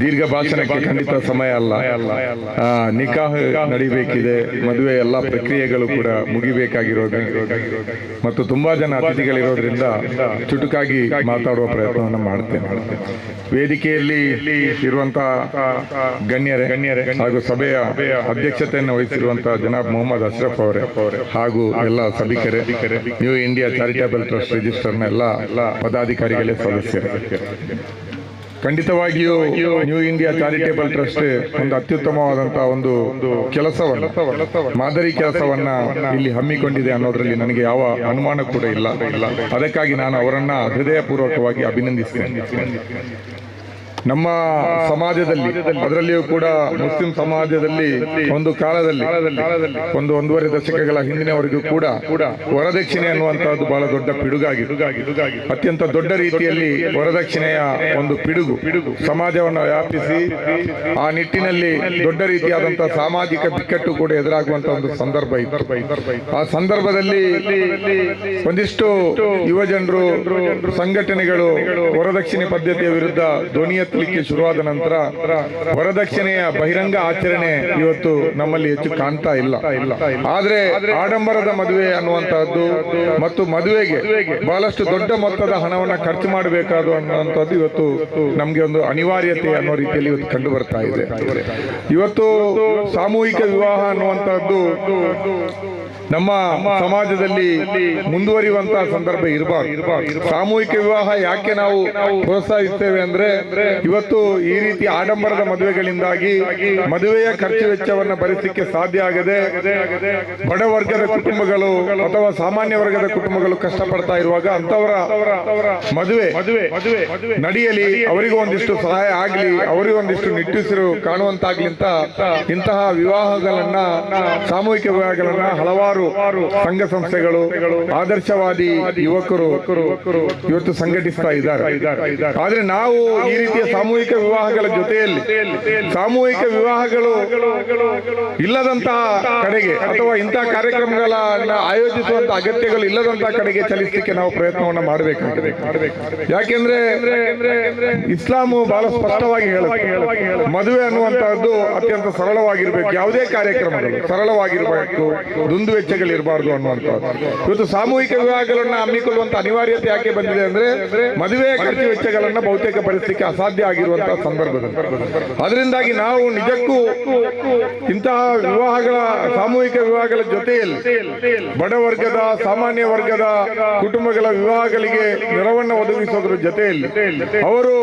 ದೀರ್ಘ ಭಾಷಣ ಖಂಡಿತ ಸಮಯ ಅಲ್ಲ. ನಿಕಾಹ್ ನಡಿಬೇಕಿದೆ. ಮದುವೆ ಎಲ್ಲ ಪ್ರಕ್ರಿಯೆಗಳು ಕೂಡ ಮುಗಿಬೇಕಾಗಿರೋದು ಮತ್ತು ತುಂಬಾ ಜನ ಅತಿಥಿಗಳಿರೋದ್ರಿಂದ ಚುಟುಕಾಗಿ ಮಾತಾಡುವ ಪ್ರಯತ್ನವನ್ನು ಮಾಡ್ತೇನೆ. ವೇದಿಕೆಯಲ್ಲಿ ಇರುವಂತಹ ಗಣ್ಯರೇ ಗಣ್ಯರೇ ಹಾಗೂ ಸಭೆಯ ಅಧ್ಯಕ್ಷತೆಯನ್ನು ವಹಿಸಿರುವಂತಹ ಜನಾಬ್ ಮೊಹಮ್ಮದ್ ಅಶ್ರಫ್ ಅವರೇ ಹಾಗೂ ಎಲ್ಲ ಸಭಿಕರೇ ನ್ಯೂ ಇಂಡಿಯಾ ಚಾರಿಟೇಬಲ್ ಟ್ರಸ್ಟ್ ರಿಜಿಸ್ಟರ್ನ ಎಲ್ಲ ಪದಾಧಿಕಾರಿಗಳೇ ಸದಸ್ಯರು. ಖಂಡಿತವಾಗಿಯೂ ನ್ಯೂ ಇಂಡಿಯಾ ಚಾರಿಟೇಬಲ್ ಟ್ರಸ್ಟ್ ಒಂದು ಅತ್ಯುತ್ತಮವಾದಂತಹ ಒಂದು ಕೆಲಸವನ್ನು ಮಾದರಿ ಕೆಲಸವನ್ನ ಇಲ್ಲಿ ಹಮ್ಮಿಕೊಂಡಿದೆ ಅನ್ನೋದ್ರಲ್ಲಿ ನನಗೆ ಯಾವ ಅನುಮಾನ ಕೂಡ ಇಲ್ಲ. ಅದಕ್ಕಾಗಿ ನಾನು ಅವರನ್ನ ಹೃದಯಪೂರ್ವಕವಾಗಿ ಅಭಿನಂದಿಸ್ತೇನೆ. ನಮ್ಮ ಸಮಾಜದಲ್ಲಿ, ಅದರಲ್ಲಿಯೂ ಕೂಡ ಮುಸ್ಲಿಂ ಸಮಾಜದಲ್ಲಿ ಒಂದು ಕಾಲದಲ್ಲಿ, ಒಂದು ಒಂದೂವರೆ ದಶಕಗಳ ಹಿಂದಿನವರೆಗೂ ಕೂಡ ವರದಕ್ಷಿಣೆ ಅನ್ನುವಂತಹದ್ದು ಬಹಳ ದೊಡ್ಡ ಪಿಡುಗಾಗಿ. ಅತ್ಯಂತ ದೊಡ್ಡ ರೀತಿಯಲ್ಲಿ ವರದಕ್ಷಿಣೆಯ ಒಂದು ಪಿಡುಗು. ಸಮಾಜವನ್ನು ವ್ಯಾಪಿಸಿ, ಆ ನಿಟ್ಟಿನಲ್ಲಿ ದೊಡ್ಡ ರೀತಿಯಾದಂತಹ ಸಾಮಾಜಿಕ ಬಿಕ್ಕಟ್ಟು ಕೂಡ ಎದುರಾಗುವಂತಹ ಒಂದು ಸಂದರ್ಭ ಇತ್ತು. ಆ ಸಂದರ್ಭದಲ್ಲಿ ಒಂದಿಷ್ಟು ಯುವ ಜನರು ಸಂಘಟನೆಗಳು ವರದಕ್ಷಿಣೆ ಪದ್ಧತಿಯ ವಿರುದ್ಧ ಧ್ವನಿ ಎತ್ತಲಿಕ್ಕೆ ಶುರುವಾದ ನಂತರ ವರದಕ್ಷಿಣೆಯ ಬಹಿರಂಗ ಆಚರಣೆ ಇವತ್ತು ನಮ್ಮಲ್ಲಿ ಹೆಚ್ಚು ಕಾಣ್ತಾ ಇಲ್ಲ. ಆದ್ರೆ ಆಡಂಬರದ ಮದುವೆ ಅನ್ನುವಂತಹದ್ದು ಮತ್ತು ಮದುವೆಗೆ ಬಹಳಷ್ಟು ದೊಡ್ಡ ಮೊತ್ತದ ಹಣವನ್ನ ಖರ್ಚು ಮಾಡಬೇಕಾದ ಅನ್ನುವಂಥದ್ದು ಇವತ್ತು ನಮ್ಗೆ ಒಂದು ಅನಿವಾರ್ಯತೆ ಅನ್ನೋ ರೀತಿಯಲ್ಲಿ ಇವತ್ತು ಕಂಡು ಬರ್ತಾ ಇದೆ. ಇವತ್ತು ಸಾಮೂಹಿಕ ವಿವಾಹ ಅನ್ನುವಂತಹದ್ದು ನಮ್ಮ ಸಮಾಜದಲ್ಲಿ ಮುಂದುವರಿಯುವಂತ ಸಂದರ್ಭ ಇರಬಾರ್ದು. ಸಾಮೂಹಿಕ ವಿವಾಹ ಯಾಕೆ ನಾವು ಪ್ರೋತ್ಸಾಹಿಸ್ತೇವೆ ಅಂದ್ರೆ ಇವತ್ತು ಈ ರೀತಿ ಆಡಂಬರದ ಮದುವೆಗಳಿಂದಾಗಿ ಮದುವೆಯ ಖರ್ಚು ವೆಚ್ಚವನ್ನ ಭರಿಸಲಿಕ್ಕೆ ಸಾಧ್ಯ ಆಗದೆ ಬಡ ವರ್ಗದ ಕುಟುಂಬಗಳು ಅಥವಾ ಸಾಮಾನ್ಯ ವರ್ಗದ ಕುಟುಂಬಗಳು ಕಷ್ಟಪಡ್ತಾ ಇರುವಾಗ ಅಂತವರ ಮದುವೆ ಮದುವೆ ನಡೆಯಲಿ ಅವರಿಗೂ ಒಂದಿಷ್ಟು ಸಹಾಯ ಆಗ್ಲಿ ಅವರಿಗೂ ಒಂದಿಷ್ಟು ನಿಟ್ಟುಸಿರು ಕಾಣುವಂತಾಗ್ಲಿ ಅಂತ ಇಂತಹ ವಿವಾಹಗಳನ್ನ ಸಾಮೂಹಿಕ ವಿವಾಹಗಳನ್ನ ಹಲವಾರು ಸಂಘ ಸಂಸ್ಥೆಗಳು, ಆದರ್ಶವಾದಿ ಯುವಕರು ಇವತ್ತು ಸಂಘಟಿಸ್ತಾ ಇದ್ದಾರೆ. ಆದ್ರೆ ನಾವು ಈ ರೀತಿಯ ಸಾಮೂಹಿಕ ವಿವಾಹಗಳ ಜೊತೆಯಲ್ಲಿ, ಸಾಮೂಹಿಕ ವಿವಾಹಗಳು ಇಲ್ಲದಂತಹ ಕಡೆಗೆ ಅಥವಾ ಇಂತಹ ಕಾರ್ಯಕ್ರಮಗಳನ್ನ ಆಯೋಜಿಸುವಂತ ಅಗತ್ಯಗಳು ಇಲ್ಲದಂತಹ ಕಡೆಗೆ ಚಲಿಸಲಿಕ್ಕೆ ನಾವು ಪ್ರಯತ್ನವನ್ನ ಮಾಡಬೇಕಾಗಿದೆ. ಯಾಕೆಂದ್ರೆ ಇಸ್ಲಾಮು ಬಹಳ ಸ್ಪಷ್ಟವಾಗಿ ಹೇಳುತ್ತೆ. ಮದುವೆ ಅನ್ನುವಂತಹದ್ದು ಅತ್ಯಂತ ಸರಳವಾಗಿರ್ಬೇಕು. ಯಾವುದೇ ಕಾರ್ಯಕ್ರಮಗಳು ಸರಳವಾಗಿರ್ಬೇಕು ದುಂದು ವೆಚ್ಚಗಳಿರಬಾರ್ದು ಅನ್ನುವಂಥದ್ದು. ಇವತ್ತು ಸಾಮೂಹಿಕ ವಿವಾಹಗಳನ್ನ ಹಮ್ಮಿಕೊಳ್ಳುವಂತ ಅನಿವಾರ್ಯತೆ ಯಾಕೆ ಬಂದಿದೆ ಅಂದ್ರೆ ಮದುವೆ ಖರ್ಚು ವೆಚ್ಚಗಳನ್ನ ಬಹುತೇಕ ಭರಿಸಲಿಕ್ಕೆ ಅಸಾಧ್ಯ ಆಗಿರುವಂತಹ ಸಂದರ್ಭದಲ್ಲಿ. ಅದರಿಂದಾಗಿ ನಾವು ನಿಜಕ್ಕೂ ಇಂತಹ ವಿವಾಹಗಳ, ಸಾಮೂಹಿಕ ವಿವಾಹಗಳ ಜೊತೆಯಲ್ಲಿ ಬಡವರ್ಗದ ಸಾಮಾನ್ಯ ವರ್ಗದ ಕುಟುಂಬಗಳ ವಿವಾಹಗಳಿಗೆ ನೆರವನ್ನ ಒದಗಿಸೋದ್ರ ಜೊತೆಯಲ್ಲಿ ಅವರು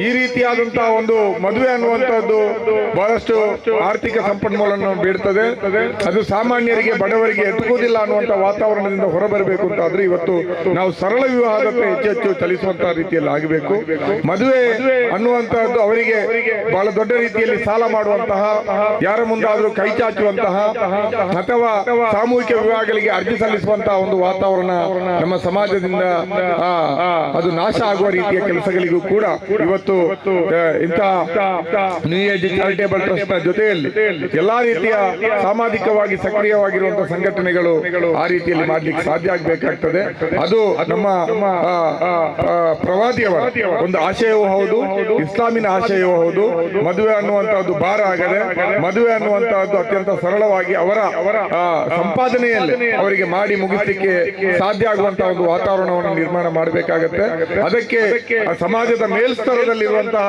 ಈ ರೀತಿಯಾದಂತಹ ಒಂದು ಮದುವೆ ಅನ್ನುವಂತಹದ್ದು ಬಹಳಷ್ಟು ಆರ್ಥಿಕ ಸಂಪನ್ಮೂಲವನ್ನು ಬೀಳ್ತದೆ. ಅದು ಸಾಮಾನ್ಯರಿಗೆ ಬಡವರಿಗೆ ಎಟುಕುವುದಿಲ್ಲ ಅನ್ನುವಂತ ವಾತಾವರಣದಿಂದ ಹೊರಬರಬೇಕು ಅಂತ ಆದ್ರೆ ಇವತ್ತು ನಾವು ಸರಳ ವಿವಾಹದತ್ತ ಹೆಚ್ಚೆಚ್ಚು ಹೆಚ್ಚು ಚಲಿಸುವಂತಹ ರೀತಿಯಲ್ಲಿ ಆಗಬೇಕು. ಮದುವೆ ಅನ್ನುವಂತಹದ್ದು ಅವರಿಗೆ ಬಹಳ ದೊಡ್ಡ ರೀತಿಯಲ್ಲಿ ಸಾಲ ಮಾಡುವಂತಹ, ಯಾರ ಮುಂದಾದ್ರೂ ಕೈ ಚಾಚುವಂತಹ ಅಥವಾ ಸಾಮೂಹಿಕ ವಿವಾಹಗಳಿಗೆ ಅರ್ಜಿ ಸಲ್ಲಿಸುವಂತಹ ಒಂದು ವಾತಾವರಣ ನಮ್ಮ ಸಮಾಜದಿಂದ ಅದು ನಾಶ ಆಗುವ ರೀತಿಯ ಕೆಲಸಗಳಿಗೂ ಕೂಡ ಇವತ್ತು ಇಂತಹ ನ್ಯೂ ಏಜ್ ಚಾರಿಟೇಬಲ್ ಟ್ರಸ್ಟ್ ಜೊತೆಯಲ್ಲಿ ಎಲ್ಲಾ ರೀತಿಯ ಸಾಮಾಜಿಕವಾಗಿ ಸಕ್ರಿಯವಾಗಿರುವಂತಹ ಸಂಘಟನೆಗಳು ಆ ರೀತಿಯಲ್ಲಿ ಮಾಡ್ಲಿಕ್ಕೆ ಸಾಧ್ಯ ಆಗ್ಬೇಕಾಗ್ತದೆ ಅದು ನಮ್ಮ ಪ್ರವಾದಿಯವರ ಒಂದು ಆಶಯವೂ ಹೌದು ಇಸ್ಲಾಮಿನ ಆಶಯವೂ ಹೌದು ಮದುವೆ ಅನ್ನುವಂತಹದ್ದು ಭಾರ ಆಗದೆ ಮದುವೆ ಅನ್ನುವಂತಹದ್ದು ಅತ್ಯಂತ ಸರಳವಾಗಿ ಅವರ ಸಂಪಾದನೆಯಲ್ಲಿ ಅವರಿಗೆ ಮಾಡಿ ಮುಗಿಸಲಿಕ್ಕೆ ಸಾಧ್ಯ ಆಗುವಂತಹ ಒಂದು ವಾತಾವರಣವನ್ನು ನಿರ್ಮಾಣ ಮಾಡಬೇಕಾಗತ್ತೆ. ಅದಕ್ಕೆ ಆ ಸಮಾಜದ ಮೇಲ್ಸ್ತರದಲ್ಲಿರುವಂತಹ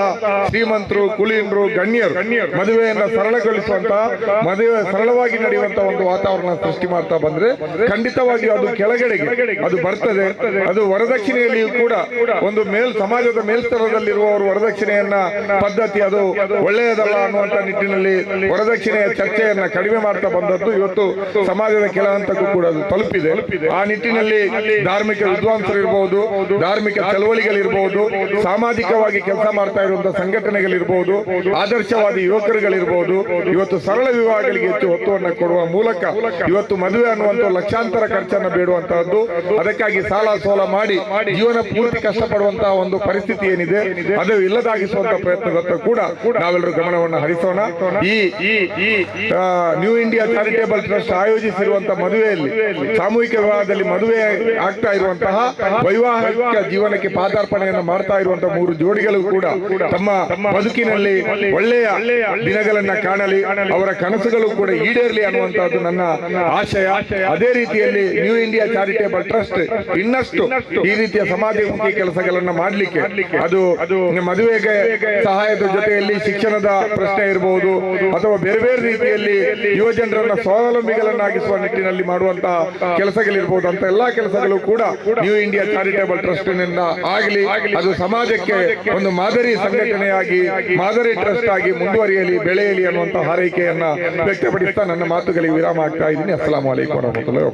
ಶ್ರೀಮಂತರು ಕುಲೀನರು ಗಣ್ಯರು ಮದುವೆಯನ್ನ ಸರಳಗೊಳಿಸುವಂತಹ ಮದುವೆ ಸರಳವಾಗಿ ನಡೆಯುವಂತಹ ಒಂದು ವಾತಾವರಣ ಸೃಷ್ಟಿ ಮಾಡ್ತಾ ಬಂದ್ರೆ ಖಂಡಿತವಾಗಿ ಅದು ಕೆಳಗಡೆಗೆ ಅದು ಬರ್ತದೆ. ಅದು ವರದಕ್ಷಿಣೆಯಲ್ಲಿಯೂ ಕೂಡ ಒಂದು ಮೇಲ್ ಸಮಾಜದ ಮೇಲ್ಸ್ತರದಲ್ಲಿರುವವರು ವರದಕ್ಷಿಣೆಯನ್ನ ಪದ್ಧತಿ ಅದು ಒಳ್ಳೆಯದಲ್ಲ ಅನ್ನುವಂತ ನಿಟ್ಟಿನಲ್ಲಿ ವರದಕ್ಷಿಣೆಯ ಚರ್ಚೆಯನ್ನ ಕಡಿಮೆ ಮಾಡ್ತಾ ಬಂದದ್ದು. ಇವತ್ತು ಸಮಾಜದ ಕೆಳ ಹಂತಕ್ಕೂ ಕೂಡ ಅದು ತಲುಪಿದೆ. ಆ ನಿಟ್ಟಿನಲ್ಲಿ ಧಾರ್ಮಿಕ ವಿದ್ವಾಂಸರು ಇರಬಹುದು ಧಾರ್ಮಿಕ ಚಳವಳಿಗಳಿರಬಹುದು ಸಾಮಾಜಿಕವಾಗಿ ಕೆಲಸ ಮಾಡ್ತಾ ಇರುವಂತಹ ಸಂಘಟನೆಗಳಿರಬಹುದು ಆದರ್ಶವಾದಿ ಯುವಕರುಗಳಿರಬಹುದು ಇವತ್ತು ಸರಳ ವಿವಾಹಗಳಿಗೆ ಹೆಚ್ಚು ಒತ್ತುವನ್ನ ಕೊಡುವ ಮೂಲಕ ಇವತ್ತು ಮದುವೆ ಅನ್ನುವಂಥ ಲಕ್ಷಾಂತರ ಖರ್ಚನ್ನ ಬೇಡುವಂತಹದ್ದು. ಅದಕ್ಕಾಗಿ ಸಾಲ ಸೋಲ ಮಾಡಿ ಜೀವನ ಪೂರ್ತಿ ಕಷ್ಟಪಡುವಂತಹ ಒಂದು ಪರಿಸ್ಥಿತಿ ಏನಿದೆ ಅದು ಇಲ್ಲದಾಗಿಸುವಂತಹ ಇಲ್ಲದಾಗಿಸುವಂತ ಪ್ರಯತ್ನದತ್ತ ಕೂಡ ನಾವೆಲ್ಲರೂ ಗಮನವನ್ನು ಹರಿಸೋಣ. ಈ ನ್ಯೂ ಇಂಡಿಯಾ ಚಾರಿಟೇಬಲ್ ಟ್ರಸ್ಟ್ ಆಯೋಜಿಸಿರುವಂತಹ ಮದುವೆಯಲ್ಲಿ ಸಾಮೂಹಿಕ ವಿವಾಹದಲ್ಲಿ ಮದುವೆ ಆಗ್ತಾ ಇರುವಂತಹ ವೈವಾಹಿಕ ಜೀವನಕ್ಕೆ ಪಾದಾರ್ಪಣೆಯನ್ನು ಮಾಡ್ತಾ ಇರುವಂತಹ ಮೂರು ಜೋಡಿಗಳು ಕೂಡ ತಮ್ಮ ಬದುಕಿನಲ್ಲಿ ಒಳ್ಳೆಯ ದಿನಗಳನ್ನ ಕಾಣಲಿ ಅವರ ಕನಸುಗಳು ಕೂಡ ಈಡೇರಲಿ ಅನ್ನುವಂತಹದ್ದು ನನ್ನ ಆಶಯ ಅದೇ ರೀತಿಯಲ್ಲಿ ನ್ಯೂ ಇಂಡಿಯಾ ಚಾರಿಟೇಬಲ್ ಟ್ರಸ್ಟ್ ಇನ್ನಷ್ಟು ಈ ರೀತಿಯ ಸಮಾಜಮುಖಿ ಕೆಲಸಗಳನ್ನ ಮಾಡಲಿಕ್ಕೆ ಅದು ಮದುವೆಗೆ ಸಹಾಯದ ಜೊತೆಯಲ್ಲಿ ಶಿಕ್ಷಣದ ಪ್ರಶ್ನೆ ಇರಬಹುದು ಅಥವಾ ಬೇರೆ ಬೇರೆ ರೀತಿಯಲ್ಲಿ ಯುವ ಜನರನ್ನ ಸ್ವಾವಲಂಬಿಗಳನ್ನಾಗಿಸುವ ನಿಟ್ಟಿನಲ್ಲಿ ಮಾಡುವಂತಹ ಕೆಲಸಗಳಿರ್ಬೋದು ಅಂತ ಎಲ್ಲಾ ಕೆಲಸಗಳು ಕೂಡ ನ್ಯೂ ಇಂಡಿಯಾ ಚಾರಿಟೇಬಲ್ ಟ್ರಸ್ಟ್ನಿಂದ ಆಗಲಿ. ಅದು ಸಮಾಜಕ್ಕೆ ಒಂದು ಮಾದರಿ ಸಂಘಟನೆಯಾಗಿ ಮಾದರಿ ಟ್ರಸ್ಟ್ ಆಗಿ ಮುಂದುವರಿಯಲಿ ಬೆಳೆಯಲಿ ಅನ್ನುವಂತಹ ಹಾರೈಕೆಯನ್ನ ವ್ಯಕ್ತಪಡಿಸ್ತಾ ನನ್ನ ಮಾತುಗಳಿಗೆ ವಿರಾಮ ಆಗ್ತಾ ಇದ್ದೀನಿ. y hasta cuando no leo,